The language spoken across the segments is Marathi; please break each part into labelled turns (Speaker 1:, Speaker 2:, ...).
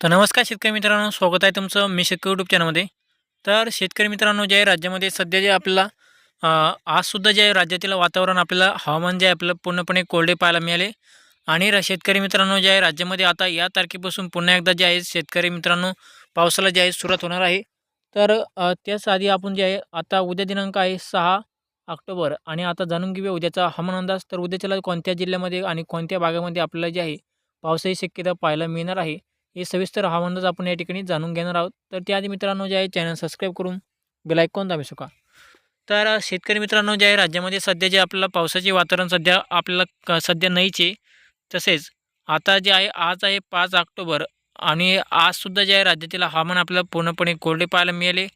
Speaker 1: तर नमस्कार शेतकरी मित्रांनो स्वागत आहे तुमचं मी शेतकरी यूट्यूब चॅनलमध्ये तर शेतकरी मित्रांनो जे आहे राज्यामध्ये सध्या जे आपल्याला आजसुद्धा जे आहे राज्यातील वातावरण आपल्याला हवामान जे आहे आपल्याला पूर्णपणे कोरडे पाहायला मिळाले आणि शेतकरी मित्रांनो जे आहे राज्यामध्ये आता या तारखेपासून पुन्हा एकदा जे आहे शेतकरी मित्रांनो पावसाला जे आहे सुरुवात होणार आहे. तर त्याच आधी आपण जे आहे आता उद्या दिनांक आहे सहा ऑक्टोबर आणि आता जाणून घेऊया उद्याचा हवामान अंदाज. तर उद्याच्याला कोणत्या जिल्ह्यामध्ये आणि कोणत्या भागामध्ये आपल्याला जे आहे पावसाची शक्यता पाहायला मिळणार आहे. हे सविस्तर हवामानच आपण या ठिकाणी जाणून घेणार आहोत. तर त्याआधी मित्रांनो जे आहे चॅनल सबस्क्राईब करून बेल दाबी शका तर शेतकरी मित्रांनो जे आहे राज्यामध्ये सध्या जे आपल्याला पावसाचे वातावरण सध्या आपल्याला क सध्या नाहीचे तसेच आता जे आहे आज आहे पाच ऑक्टोबर आणि आजसुद्धा जे आहे राज्यातील हवामान आपल्याला पूर्णपणे कोरडे पाहायला मिळाले.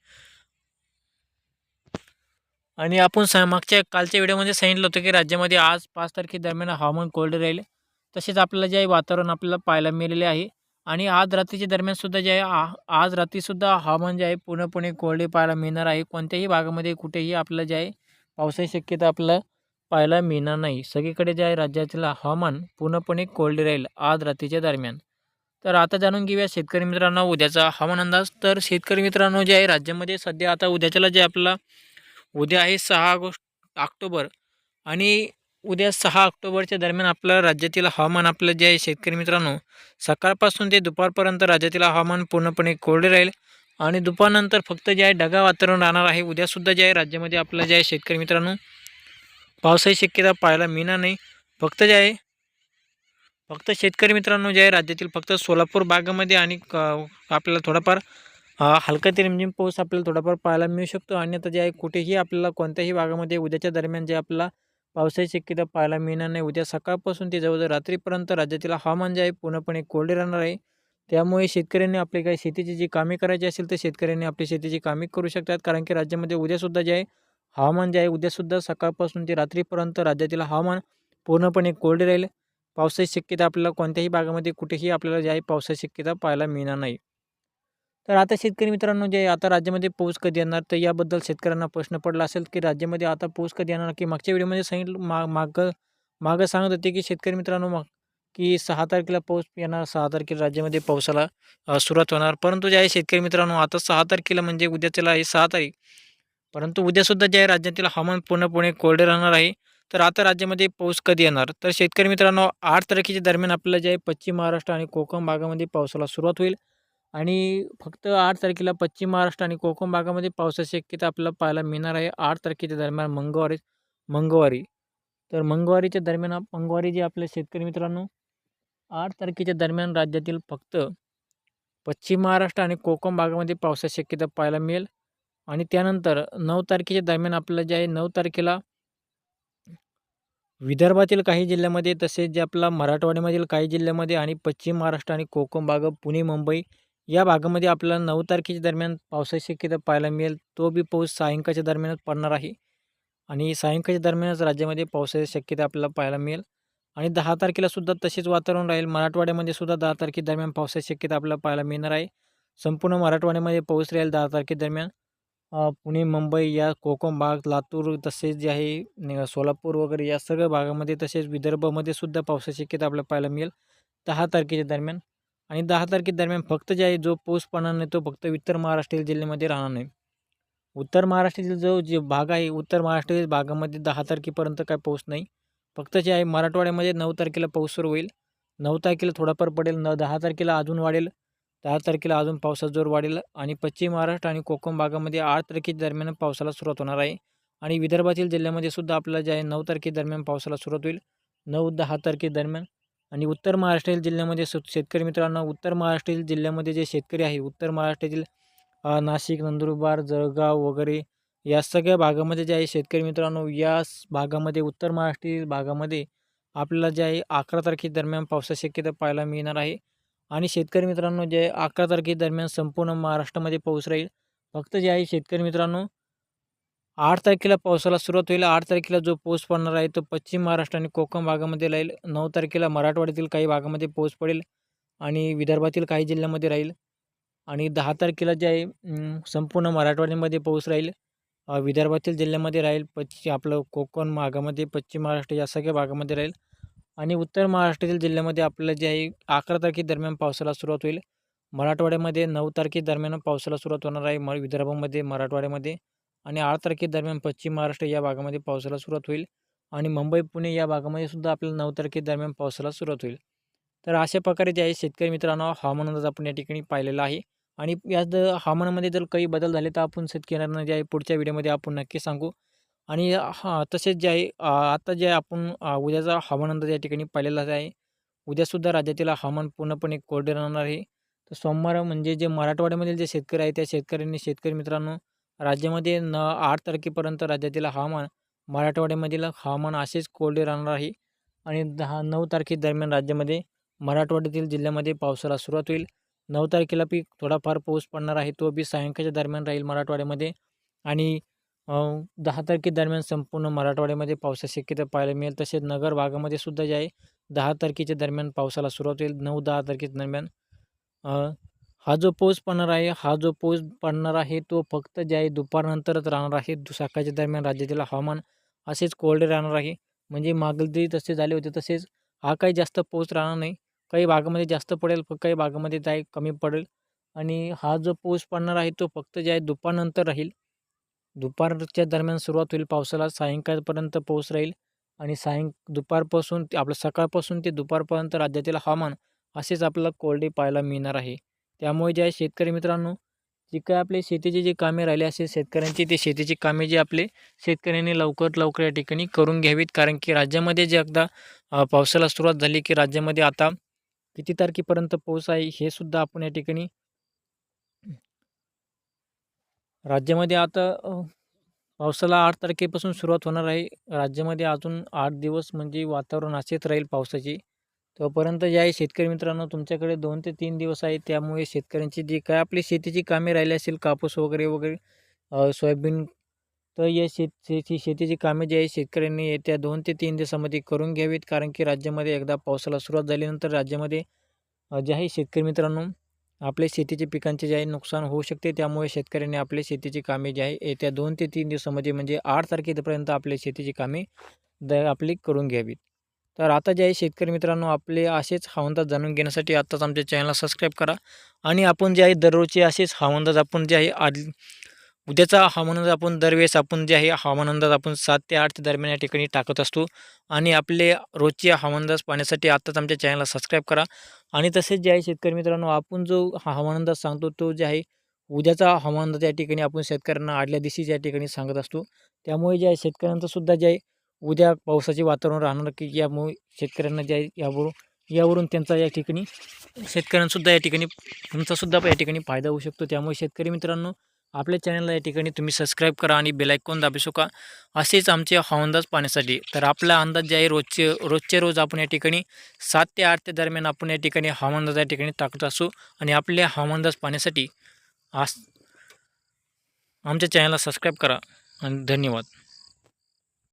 Speaker 1: आणि आपण स मागच्या कालच्या व्हिडिओमध्ये सांगितलं होतं की राज्यामध्ये आज पाच तारखेदरम्यान हवामान कोरडे राहिले. तसेच आपल्याला जे आहे वातावरण आपल्याला पाहायला मिळालेले आहे. आणि आज रात्रीच्या दरम्यानसुद्धा जे आहे आ- आज रात्रीसुद्धा हवामान जे आहे पूर्णपणे कोरडे पाहायला मिळणार आहे. कोणत्याही भागामध्ये कुठेही आपलं जे आहे पावसाची शक्यता आपल्याला पाहायला मिळणार नाही. सगळीकडे जे आहे राज्यातील हवामान पूर्णपणे कोरडे राहील आज रात्रीच्या दरम्यान. तर आता जाणून घेऊया शेतकरी मित्रांनो उद्याचा हवामान अंदाज. तर शेतकरी मित्रांनो जे आहे राज्यामध्ये सध्या आता उद्याच्याला जे आपला उद्या आहे सहा ऑगस्ट ऑक्टोबर. आणि उद्या सहा ऑक्टोबरच्या दरम्यान आपलं राज्यातील हवामान आपलं जे आहे शेतकरी मित्रांनो सकाळपासून ते दुपारपर्यंत राज्यातील हवामान पूर्णपणे कोरडे राहील आणि दुपारनंतर फक्त जे आहे ढगा वातावरण राहणार आहे. उद्यासुद्धा जे आहे राज्यामध्ये आपलं जे आहे शेतकरी मित्रांनो पावसाची शक्यता पाहायला मिळणार नाही. फक्त जे आहे फक्त शेतकरी मित्रांनो जे आहे राज्यातील फक्त सोलापूर भागामध्ये आणि क- आपल्याला थोडाफार हलका ते रिमझिम पाऊस आपल्याला थोडाफार पाहायला मिळू शकतो. अन्यथा जे आहे कुठेही आपल्याला कोणत्याही भागामध्ये उद्याच्या दरम्यान जे आपल्याला पावसाची शक्यता पाहायला मिळणार नाही. उद्या सकाळपासून ते जवळजवळ रात्रीपर्यंत राज्यातील हवामान जे आहे पूर्णपणे कोरडे राहणार आहे. त्यामुळे शेतकऱ्यांनी आपली काही शेतीची जी कामे करायची असेल तर शेतकऱ्यांनी आपली शेतीची कामे करू शकतात. कारण की राज्यामध्ये उद्यासुद्धा जे आहे हवामान जे आहे उद्यासुद्धा सकाळपासून ते रात्रीपर्यंत राज्यातील हवामान पूर्णपणे कोरडे राहील. पावसाची शक्यता आपल्याला कोणत्याही भागामध्ये कुठेही आपल्याला जे आहे पावसाची शक्यता पाहायला मिळणार नाही. तर आता शेतकरी मित्रांनो जे आता राज्यामध्ये पाऊस कधी येणार तर याबद्दल शेतकऱ्यांना प्रश्न पडला असेल की राज्यामध्ये आता पाऊस कधी येणार? की मागच्या व्हिडिओमध्ये सांगितलं मा मागं मागं सांगत होते की शेतकरी मित्रांनो मग की सहा तारखेला पाऊस येणार सहा तारखेला राज्यामध्ये पावसाला सुरुवात होणार. परंतु जे आहे शेतकरी मित्रांनो आता सहा तारखेला म्हणजे उद्याच्याला आहे सहा तारीख. परंतु उद्यासुद्धा जे आहे राज्यातील हवामान पूर्णपणे कोरडे राहणार आहे. तर आता राज्यामध्ये पाऊस कधी येणार? तर शेतकरी मित्रांनो आठ तारखेच्या दरम्यान आपल्याला जे आहे पश्चिम महाराष्ट्र आणि कोकण भागामध्ये पावसाला सुरुवात होईल. आणि फक्त आठ तारखेला पश्चिम महाराष्ट्र आणि कोकण भागामध्ये पावसाची शक्यता आपल्याला पाहायला मिळणार आहे. आठ तारखेच्या दरम्यान मंगळवारी मंगळवारी. तर मंगळवारीच्या दरम्यान आप- मंगळवारी जे आपल्या शेतकरी मित्रांनो आठ तारखेच्या दरम्यान राज्यातील फक्त पश्चिम महाराष्ट्र आणि कोकण भागामध्ये पावसाची शक्यता पाहायला मिळेल. आणि त्यानंतर नऊ तारखेच्या दरम्यान आपल्याला जे आहे नऊ तारखेला विदर्भातील काही जिल्ह्यामध्ये तसेच जे आपला मराठवाड्यामधील काही जिल्ह्यामध्ये आणि पश्चिम महाराष्ट्र आणि कोकण भाग पुणे मुंबई या भागामध्ये आपल्याला नऊ तारखेच्या दरम्यान पावसाची शक्यता पाहायला मिळेल. तो बी पाऊस सायंकाळच्या दरम्यानच पडणार आहे. आणि सायंकाळच्या दरम्यानच राज्यामध्ये पावसाची शक्यता आपल्याला पाहायला मिळेल. आणि दहा तारखेला सुद्धा तसेच वातावरण राहील. मराठवाड्यामध्ये सुद्धा दहा तारखेदरम्यान पावसाची शक्यता आपल्याला पाहायला मिळणार आहे. संपूर्ण मराठवाड्यामध्ये पाऊस राहील दहा तारखेदरम्यान पुणे मुंबई या कोकण भाग लातूर तसेच जे आहे न- सोलापूर वगैरे या सगळ्या भागामध्ये तसेच विदर्भामध्ये सुद्धा पावसाची शक्यता आपल्याला पाहायला मिळेल. दहा तारखेच्या दरम्यान. आणि दहा तारखेदरम्यान फक्त जे आहे जो पाऊस पडणार नाही तो फक्त उत्तर महाराष्ट्र जिल्ह्यामध्ये राहणार नाही. उत्तर महाराष्ट्रातील जो जे भाग आहे उत्तर महाराष्ट्रातील भागामध्ये दहा तारखेपर्यंत काय पाऊस नाही. फक्त जे आहे मराठवाड्यामध्ये नऊ तारखेला पाऊस सुरू होईल. नऊ तारखेला थोडाफार पडेल न दहा तारखेला अजून वाढेल. दहा तारखेला अजून पावसाचा जोर वाढेल आणि पश्चिम महाराष्ट्र आणि कोकण भागामध्ये आठ तारखेच्या दरम्यान पावसाला सुरुवात होणार आहे. आणि विदर्भातील जिल्ह्यामध्ये सुद्धा आपल्याला जे आहे नऊ तारखेदरम्यान पावसाला सुरुवात होईल. नऊ दहा तारखेदरम्यान आणि उत्तर महाराष्ट्रातील जिल्ह्यामध्ये सु शेतकरी मित्रांनो उत्तर महाराष्ट्रातील जिल्ह्यामध्ये जे शेतकरी आहे उत्तर महाराष्ट्रातील नाशिक नंदुरबार जळगाव वगैरे या सगळ्या भागामध्ये जे आहे शेतकरी मित्रांनो या भागामध्ये उत्तर महाराष्ट्रातील भागामध्ये आपल्याला जे आहे अकरा तारखेदरम्यान पावसाची शक्यता पाहायला मिळणार आहे. आणि शेतकरी मित्रांनो जे अकरा तारखेदरम्यान संपूर्ण महाराष्ट्रामध्ये पाऊस राहील. फक्त जे आहे शेतकरी मित्रांनो आठ तारखेला पावसाला सुरुवात होईल. आठ तारखेला जो पाऊस पडणार आहे तो पश्चिम महाराष्ट्र आणि कोकण भागामध्ये राहील. नऊ तारखेला मराठवाड्यातील काही भागामध्ये पाऊस पडेल आणि विदर्भातील काही जिल्ह्यामध्ये राहील. आणि दहा तारखेला जे आहे संपूर्ण मराठवाड्यामध्ये पाऊस राहील. विदर्भातील जिल्ह्यामध्ये राहील. पश्चिम आपलं कोकण भागामध्ये पश्चिम महाराष्ट्र या सगळ्या भागामध्ये राहील. आणि उत्तर महाराष्ट्रातील जिल्ह्यामध्ये आपलं जे आहे अकरा तारखेदरम्यान पावसाला सुरुवात होईल. मराठवाड्यामध्ये नऊ तारखेदरम्यान पावसाला सुरुवात होणार आहे. म विदर्भामध्ये मराठवाड्यामध्ये. आणि आठ तारखेदरम्यान पश्चिम महाराष्ट्र या भागामध्ये पावसाला सुरुवात होईल आणि मुंबई पुणे या भागामध्ये सुद्धा आपल्याला नऊ तारखेदरम्यान पावसाला सुरुवात होईल. तर अशा प्रकारे जे आहे शेतकरी मित्रांनो हवामान अंदाज आपण या ठिकाणी पाहिलेला आहे. आणि या द हवामानामध्ये जर काही बदल झाले तर आपण शेतकऱ्यांना जे आहे पुढच्या व्हिडिओमध्ये आपण नक्की सांगू. आणि हां तसेच जे आहे आता जे आपण उद्याचा हवामान अंदाज या ठिकाणी पाहिलेलाच आहे. उद्यासुद्धा राज्यातील हवामान पूर्णपणे कोरडे राहणार आहे. तर सोमवार म्हणजे जे मराठवाड्यामधील जे शेतकरी आहे त्या शेतकऱ्यांनी शेतकरी मित्रांनो राज्यामध्ये न आठ तारखेपर्यंत राज्यातील हवामान मराठवाड्यामधील हवामान असेच कोरडे राहणार आहे. आणि दहा नऊ तारखेदरम्यान राज्यामध्ये मराठवाड्यातील जिल्ह्यामध्ये पावसाला सुरुवात होईल. नऊ तारखेला पीक थोडाफार पाऊस पडणार आहे तो बी सायंकाळच्या दरम्यान राहील मराठवाड्यामध्ये. आणि दहा तारखेदरम्यान संपूर्ण मराठवाड्यामध्ये पावसाची शक्यता पाहायला मिळेल. तसेच नगर भागामध्ये सुद्धा जे आहे दहा तारखेच्या दरम्यान पावसाला सुरुवात होईल. नऊ दहा तारखेच्या दरम्यान हा जो पाऊस पडणार आहे हा जो पाऊस पडणार आहे तो फक्त जे आहे दुपारनंतरच राहणार आहे. दु- सकाळच्या दरम्यान राज्यातील हवामान असेच कोरडे राहणार आहे. म्हणजे मागलदी तसे झाले होते तसेच हा काही जास्त पाऊस राहणार नाही. काही भागामध्ये जास्त पडेल काही भागामध्ये काय कमी पडेल. आणि हा जो पाऊस पडणार आहे तो फक्त जे आहे दुपारनंतर राहील. दुपारच्या दरम्यान सुरुवात होईल पावसाला सायंकाळपर्यंत पाऊस राहील. आणि सायं दुपारपासून ते आपलं सकाळपासून ते दुपारपर्यंत राज्यातील हवामान असेच आपल्याला कोरडे पाहायला मिळणार आहे. त्यामुळे जे आहे शेतकरी मित्रांनो जी काय आपले शेतीची जी कामे राहिली असेल शेतकऱ्यांची ते शेतीची कामे जी आपले शेतकऱ्यांनी लवकर लवकर या ठिकाणी करून घ्यावीत. कारण की राज्यामध्ये जे एकदा पावसाला सुरुवात झाली की राज्यामध्ये आता किती तारखेपर्यंत पाऊस आहे हे सुद्धा आपण या ठिकाणी राज्यामध्ये आता पावसाला आठ तारखेपासून सुरुवात होणार आहे. राज्यामध्ये अजून आठ दिवस म्हणजे वातावरण असेच राहील पावसाची. तोपर्यंत जे आहे शेतकरी मित्रांनो तुमच्याकडे दोन ते तीन दिवस आहे त्यामुळे शेतकऱ्यांची जी काय आपली शेतीची कामे राहिली असेल कापूस वगैरे वगैरे सोयाबीन तर या शेत शेती शेतीची कामे जी आहे शेतकऱ्यांनी येत्या दोन ते तीन दिवसामध्ये करून घ्यावीत. कारण की राज्यामध्ये एकदा पावसाला सुरुवात झाल्यानंतर राज्यामध्ये जे आहे शेतकरी मित्रांनो आपल्या शेतीचे पिकांचे जे आहे नुकसान होऊ शकते. त्यामुळे शेतकऱ्यांनी आपले शेतीची कामे जी आहे येत्या दोन ते तीन दिवसामध्ये म्हणजे आठ तारखेपर्यंत आपल्या शेतीची कामे द आपली करून घ्यावीत. तर आता जे आहे शेतकरी मित्रांनो आपले असेच हवामान जाणून घेण्यासाठी आत्ताच आमच्या चॅनलला सबस्क्राईब करा. आणि आपण जे आहे दररोजचे असेच हवामान आपण जे आहे आज उद्याचा हवामानंदाज आपण दरवेळेस आपण जे आहे हवामान अंदाज आपण सात ते आठ दरम्यान या ठिकाणी टाकत असतो. आणि आपले रोजचे हवामानंदाज पाहण्यासाठी आत्ताच आमच्या चॅनलला सबस्क्राईब करा. आणि तसेच जे आहे शेतकरी मित्रांनो आपण जो हवामानंदाज हवामान अंदाज सांगतो तो जे आहे उद्याचा हवामानंदाज या ठिकाणी आपण शेतकऱ्यांना आदल्या दिवशी या ठिकाणी सांगत असतो. त्यामुळे जे आहे शेतकऱ्यांचंसुद्धा जे आहे उद्या पावसाचे वातावरण राहणार की यामुळे शेतकऱ्यांना ज्या यावरून यावरून त्यांचा या ठिकाणी शेतकऱ्यांसुद्धा या ठिकाणी तुमचासुद्धा या ठिकाणी फायदा होऊ शकतो. त्यामुळे शेतकरी मित्रांनो आपल्या चॅनलला या ठिकाणी तुम्ही सबस्क्राईब करा आणि बेलायकॉन दाबू शका असेच आमचे हवांदाज पाहण्यासाठी तर आपला अंदाज जे आहे रोजचे रोजचे रोज आपण या ठिकाणी सात ते आठ ते दरम्यान आपण या ठिकाणी हवामान या ठिकाणी टाकत असू आणि आपले हवामान पाहण्यासाठी आस आमच्या चॅनलला सबस्क्राईब करा. आणि धन्यवाद.